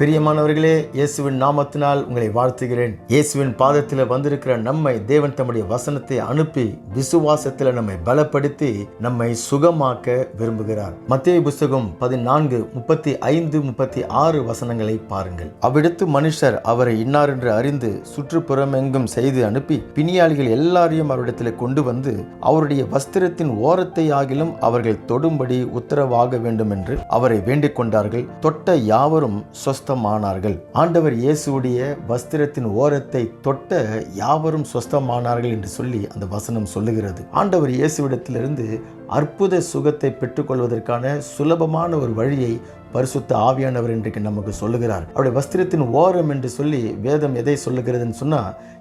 பிரியமானவர்களே இயேசுவின் நாமத்தினால் உங்களை வாழ்த்துகிறேன். இயேசுவின் பாதத்தில் வந்திருக்கிற நம்மை தேவன் தம்முடைய வசனத்தை அனுப்பி விசுவாசத்தில் நம்மை பலப்படுத்தி நம்மை சுகமாக்க விரும்புகிறார். மத்திய புஸ்தகம் பதினான்கு முப்பத்தி ஐந்து முப்பத்தி ஆறு வசனங்களை பாருங்கள். அவ்விடத்து மனுஷர் அவரை இன்னார் என்று அறிந்து சுற்றுப்புறமெங்கும் செய்து அனுப்பி பிணியாளிகள் எல்லாரையும் அவரிடத்தில் கொண்டு வந்து அவருடைய வஸ்திரத்தின் ஓரத்தை ஆகிலும் அவர்கள் தொடும்படி உத்தரவாக வேண்டும் என்று அவரை வேண்டிக் கொண்டார்கள். தொட்ட யாவரும் சொஸ்த சொஸ்தமானார்கள் ஆண்டவர் இயேசுடைய வஸ்திரத்தின் ஓரத்தை தொட்ட யாவரும் சொஸ்தமானார்கள் என்று சொல்லி அந்த வசனம் சொல்லுகிறது. ஆண்டவர் இயேசுவிடத்திலிருந்து அற்புத சுகத்தை பெற்றுக்கொள்வதற்கான சுலபமான ஒரு வழியை பரிசுத்த ஆவியானவர் இன்றைக்கு நமக்கு சொல்லுகிறார். அவருடைய வஸ்திரத்தின் ஓரம் என்று சொல்லி வேதம் எதை சொல்லுகிறதுன்னு சொன்னா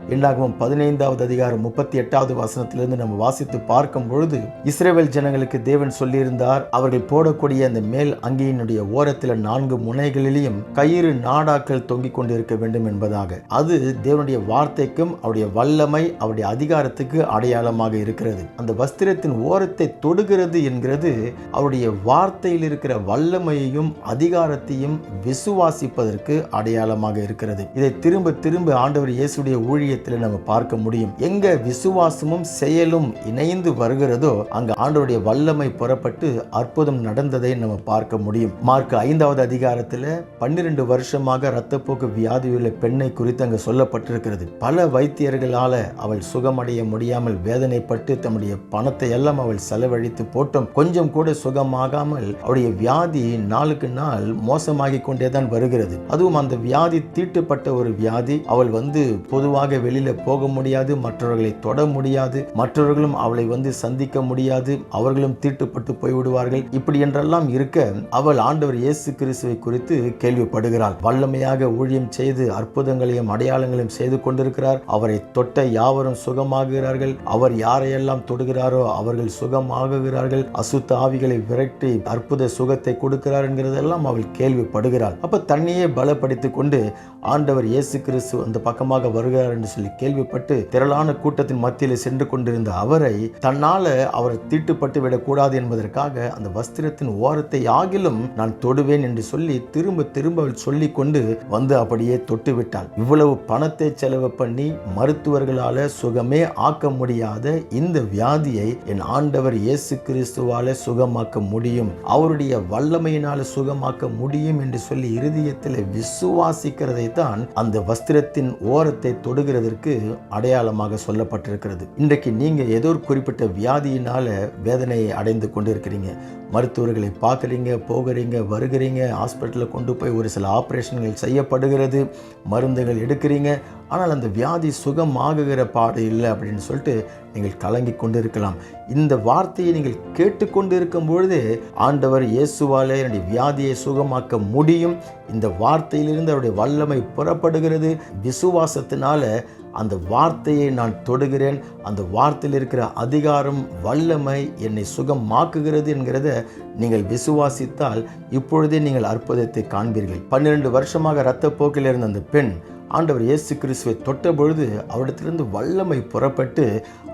என்னாகவும் பதினைந்தாவது அதிகாரம் முப்பத்தி எட்டாவது வசனத்திலிருந்து நம்ம வாசித்து பார்க்கும் பொழுது இஸ்ரேவேல் ஜனங்களுக்கு தேவன் சொல்லியிருந்தார் அவர்கள் போடக்கூடிய அந்த மேல் அங்கியினுடைய ஓரத்தில் நான்கு முனைகளிலேயும் கயிறு நாடாக்கள் தொங்கிக் கொண்டிருக்க வேண்டும் என்பதாக. அது தேவனுடைய வார்த்தைக்கும் அவருடைய வல்லமை அவருடைய அதிகாரத்துக்கு அடையாளமாக இருக்கிறது. அந்த வஸ்திரத்தின் ஓரத்தை தொடுகிறது என்கிறது அவருடைய வார்த்தையில் இருக்கிற வல்லமையையும் அதிகாரத்தையும் விசுவாசிப்பதற்கு அடையாளமாக இருக்கிறது. இதை திரும்ப திரும்ப ஆண்டவர் இயேசுடைய ஊழியத்தில் நம்ம பார்க்க முடியும். எங்க விசுவாசமும் செயலும் இணைந்து வருகிறதோ அங்க ஆண்டவருடைய வல்லமை புறப்பட்டு அற்புதம் நடந்ததை நம்ம பார்க்க முடியும். மார்க் ஐந்தாவது அதிகாரத்தில் பன்னிரண்டு வருஷமாக இரத்தப்போக்கு வியாதியுள்ள பெண்ணை குறித்து அங்க சொல்லப்பட்டிருக்கிறது. பல வைத்தியர்களால அவள் சுகமடைய முடியாமல் வேதனைப்பட்டு தம்முடைய பணத்தை எல்லாம் அவள் செலவழித்து போட்டும். கொஞ்சம் கூட சுகமாகாமல் அவருடைய வியாதி நாளுக்கு நாள் மோசமாகிக் கொண்டே தான் வருகிறது. அதுவும் அந்த வியாதி தீட்டுப்பட்ட ஒரு வியாதி. அவள் வந்து பொதுவாக வெளியில போக முடியாது மற்றவர்களை தொட முடியாது மற்றவர்களும் அவளை வந்து சந்திக்க முடியாது அவர்களும் தீட்டுப்பட்டு போய்விடுவார்கள். இப்படி என்றெல்லாம் இருக்க அவள் ஆண்டவர் இயேசு கிறிஸ்துவை குறித்து கேள்விப்படுகிறாள். வல்லமையாக ஊழியம் செய்து அற்புதங்களையும் அடையாளங்களையும் செய்து கொண்டிருக்கிறார். அவரை தொட்ட யாவரும் சுகமாகிறார்கள் அவர் யாரையெல்லாம் தொடுகிறாரோ அவர்கள் சுகமாகுகிறார்கள். அசுத்த ஆவிகளை விரட்டி அற்புத சுகத்தை கொடுக்கிறார் போதெல்லாம் அவள் கேள்விப்படுகிறாள். அப்ப தன்னையே பலப்படுத்தி கொண்டு ஆண்டவர் இயேசு கிறிஸ்து அந்த பக்கமாக வருகிறார் என்று சொல்லி கேள்விப்பட்டு திரளான கூட்டத்தின் மத்தியில் சென்று கொண்டிருந்த அவரை தன்னால் அவர் தீட்டுப்பட்டு விடக்கூடாது என்பதற்காக அந்த வஸ்திரத்தின் ஓரத்தை ஆகிலும் நான் தொடுவேன் என்று சொல்லி திரும்ப திரும்ப அவள் சொல்லி கொண்டு வந்து அப்படியே தொட்டு விட்டாள் இவ்வளவு பணத்தை செலவு பண்ணி மருத்துவர்களால சுகமே ஆக்க முடியாத இந்த வியாதியை என் ஆண்டவர் இயேசு கிறிஸ்துவால சுகமாக்க முடியும். அவருடைய வல்லமையினால சுகமாக்க முடியும் என்று சொல்லி இருதயத்தில் விசுவாசிக்கிறதை தான் அந்த வஸ்திரத்தின் ஓரத்தை தொடுகிறதற்கு அடையாளமாக சொல்லப்பட்டிருக்கிறது. இன்றைக்கு நீங்க ஏதோ ஒரு குறிப்பிட்ட வியாதியினால வேதனையை அடைந்து கொண்டிருக்கிறீங்க. மருத்துவர்களை பார்க்குறீங்க போகிறீங்க வருகிறீங்க ஹாஸ்பிட்டலில் கொண்டு போய் ஒரு சில ஆப்ரேஷன்கள் செய்யப்படுகிறது மருந்துகள் எடுக்கிறீங்க. ஆனால் அந்த வியாதி சுகமாகுகிற பாடு இல்லை அப்படின்னு சொல்லிட்டு நீங்கள் கலங்கி கொண்டிருக்கலாம். இந்த வார்த்தையை நீங்கள் கேட்டுக்கொண்டு இருக்கும் பொழுதே ஆண்டவர் இயேசுவாலே என்னுடைய வியாதியை சுகமாக்க முடியும். இந்த வார்த்தையிலிருந்து அவருடைய வல்லமை புறப்படுகிறது. விசுவாசத்தினால அந்த வார்த்தையை நான் தொடுகிறேன். அந்த வார்த்தையில் இருக்கிற அதிகாரம் வல்லமை என்னை சுகமாக்குகிறது என்கிறத நீங்கள் விசுவாசித்தால் இப்பொழுதே நீங்கள் அற்புதத்தை காண்பீர்கள். பன்னிரண்டு வருஷமாக இரத்தப்போக்கில் இருந்த அந்த பெண் ஆண்டவர் இயேசு கிறிஸ்துவை தொட்ட பொழுது அவரிடத்திலிருந்து வல்லமை புறப்பட்டு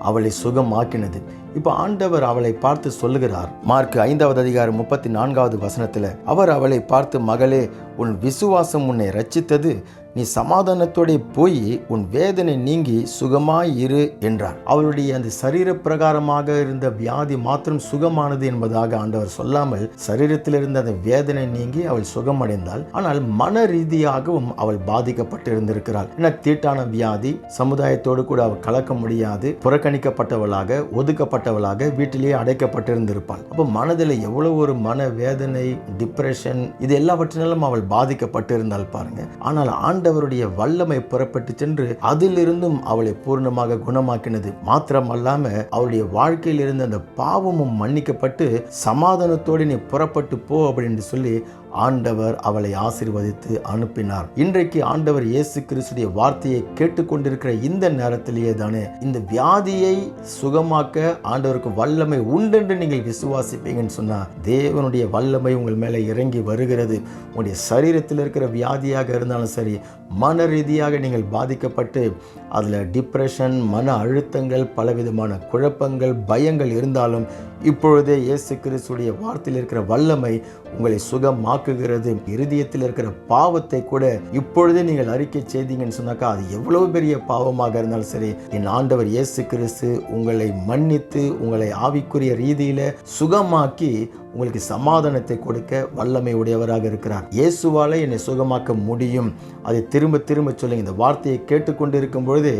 அவளை சுகமாக்கினது. இப்போ ஆண்டவர் அவளை பார்த்து சொல்லுகிறார். மார்க் ஐந்தாவது அதிகாரம் முப்பத்தி நான்காவது வசனத்தில் அவர் அவளை பார்த்து மகளே உன் விசுவாசம் உன்னை ரச்சித்தது நீ சமாதானத்தோட போய் உன் வேதனை நீங்கி சுகமாய் இரு என்றார். அவளுடைய அந்த சரீர பிரகாரமாக இருந்த வியாதி மாத்திரம் சுகமானது என்பதாக ஆண்டவர் சொல்லாமல் சரீரத்தில் இருந்த அந்த வேதனை நீங்கி அவள் சுகமடைந்தாள். ஆனால் மன ரீதியாகவும் அவள் பாதிக்கப்பட்டு இருந்திருக்கிறாள் தீட்டான வியாதி சமுதாயத்தோடு கூட அவள் கலக்க முடியாது புறக்கணிக்கப்பட்டவளாக ஒதுக்கப்பட்டவளாக வீட்டிலேயே அடைக்கப்பட்டிருந்திருப்பாள். அப்போ மனதில் எவ்வளவு ஒரு மன வேதனை டிப்ரெஷன் இது எல்லாவற்றினாலும் அவள் பாதிக்கப்பட்டிருந்தாள் பாருங்க. ஆனால் ஆண்டவருடைய வல்லமை புறப்பட்டு சென்று அதிலிருந்தும் அவளை பூர்ணமாக குணமாக்கினது. மாத்திரம் அல்லாம அவளுடைய வாழ்க்கையில் இருந்த அந்த பாவமும் மன்னிக்கப்பட்டு சமாதானத்தோடு நீ புறப்பட்டு போ அப்படின்னு சொல்லி ஆண்டவர் அவளை ஆசீர்வதித்து அனுப்பினார். இன்றைக்கு ஆண்டவர் இயேசு கிறிஸ்துடைய வார்த்தையை கேட்டுக்கொண்டிருக்கிற இந்த நேரத்திலேயே தானே இந்த வியாதியை சுகமாக்க ஆண்டவருக்கு வல்லமை உண்டென்று நீங்கள் விசுவாசிப்பீங்கன்னு சொன்னா தேவனுடைய வல்லமை உங்கள் மேலே இறங்கி வருகிறது. உங்களுடைய சரீரத்தில் இருக்கிற வியாதியாக இருந்தாலும் சரி மன ரீதியாக நீங்கள் பாதிக்கப்பட்டு அதில் டிப்ரெஷன் மன அழுத்தங்கள் பலவிதமான குழப்பங்கள் பயங்கள் இருந்தாலும் இப்பொழுதே இயேசு கிறிஸ்துடைய வார்த்தையில் இருக்கிற வல்லமை உங்களை சுகமாக்குகிறது. இருதயத்தில் இருக்கிற பாவத்தை கூட இப்பொழுதே நீங்கள் அறிக்கை செய்தீங்கன்னு சொன்னாக்கா அது எவ்வளவு பெரிய பாவமாக இருந்தாலும் சரி என் ஆண்டவர் இயேசு கிறிஸ்து உங்களை மன்னித்து உங்களை ஆவிக்குரிய ரீதியில சுகமாக்கி உங்களுக்கு சமாதானத்தை கொடுக்க வல்லமை உடையவராக இருக்கிறார். இயேசுவால என்னை சுகமாக்க முடியும். அதை திரும்ப திரும்ப சொல்லுங்க. இந்த வார்த்தையை கேட்டுக்கொண்டிருக்கும் பொழுது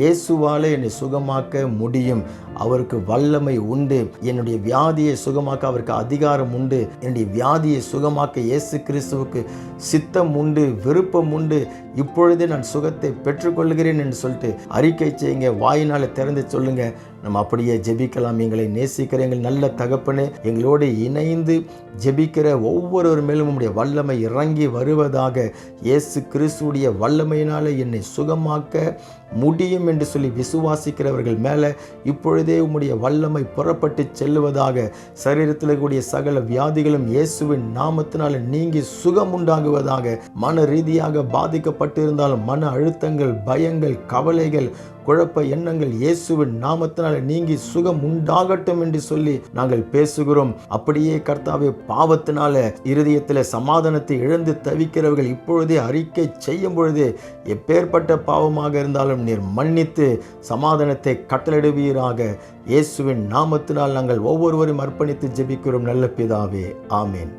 இயேசுவால என்னை சுகமாக்க முடியும். அவருக்கு வல்லமை உண்டு. என்னுடைய வியாதியை சுகமாக்க அவருக்கு அதிகாரம் உண்டு. என்னுடைய வியாதியை சுகமாக்க இயேசு கிறிஸ்துவுக்கு சித்தம் உண்டு விருப்பம் உண்டு. இப்பொழுதே நான் சுகத்தை பெற்றுக்கொள்கிறேன் என்று சொல்லிட்டு அறிக்கை செய்யுங்க. வாயினால் திறந்து சொல்லுங்கள் நம்ம அப்படியே ஜெபிக்கலாம். எங்களை நேசிக்கிற எங்கள் நல்ல தகப்பனே எங்களோடு இணைந்து ஜெபிக்கிற ஒவ்வொருவர் மேலும் உடைய வல்லமை இறங்கி வருவதாக இயேசு கிறிஸ்துடைய வல்லமையினால என்னை சுகமாக்க முடியும் என்று சொல்லி விசுவாசிக்கிறவர்கள் மேலே இப்பொழுதே உம்முடைய வல்லமை புறப்பட்டு செல்லுவதாக சரீரத்தில் கூடிய சகல வியாதிகளும் இயேசுவின் நாமத்தினால் நீங்கி சுகம் உண்டாகுவதாக மன ரீதியாக பாதிக்கப்பட்டிருந்தாலும் மன அழுத்தங்கள் பயங்கள் கவலைகள் குழப்ப எண்ணங்கள் இயேசுவின் நாமத்தினால நீங்கி சுகம் உண்டாகட்டும் என்று சொல்லி நாங்கள் பேசுகிறோம். அப்படியே கர்த்தாவே பாவத்தினால இருதயத்தில் சமாதானத்தை இழந்து தவிக்கிறவர்கள் இப்பொழுதே அறிக்கை செய்யும் பொழுது எப்பேற்பட்ட பாவமாக இருந்தாலும் நீர் மன்னித்து சமாதானத்தை கட்டளிடுவீராக இயேசுவின் நாமத்தினால் நாங்கள் ஒவ்வொருவரும் அர்ப்பணித்து ஜெபிக்கிறோம். நல்ல பிதாவே. ஆமேன்.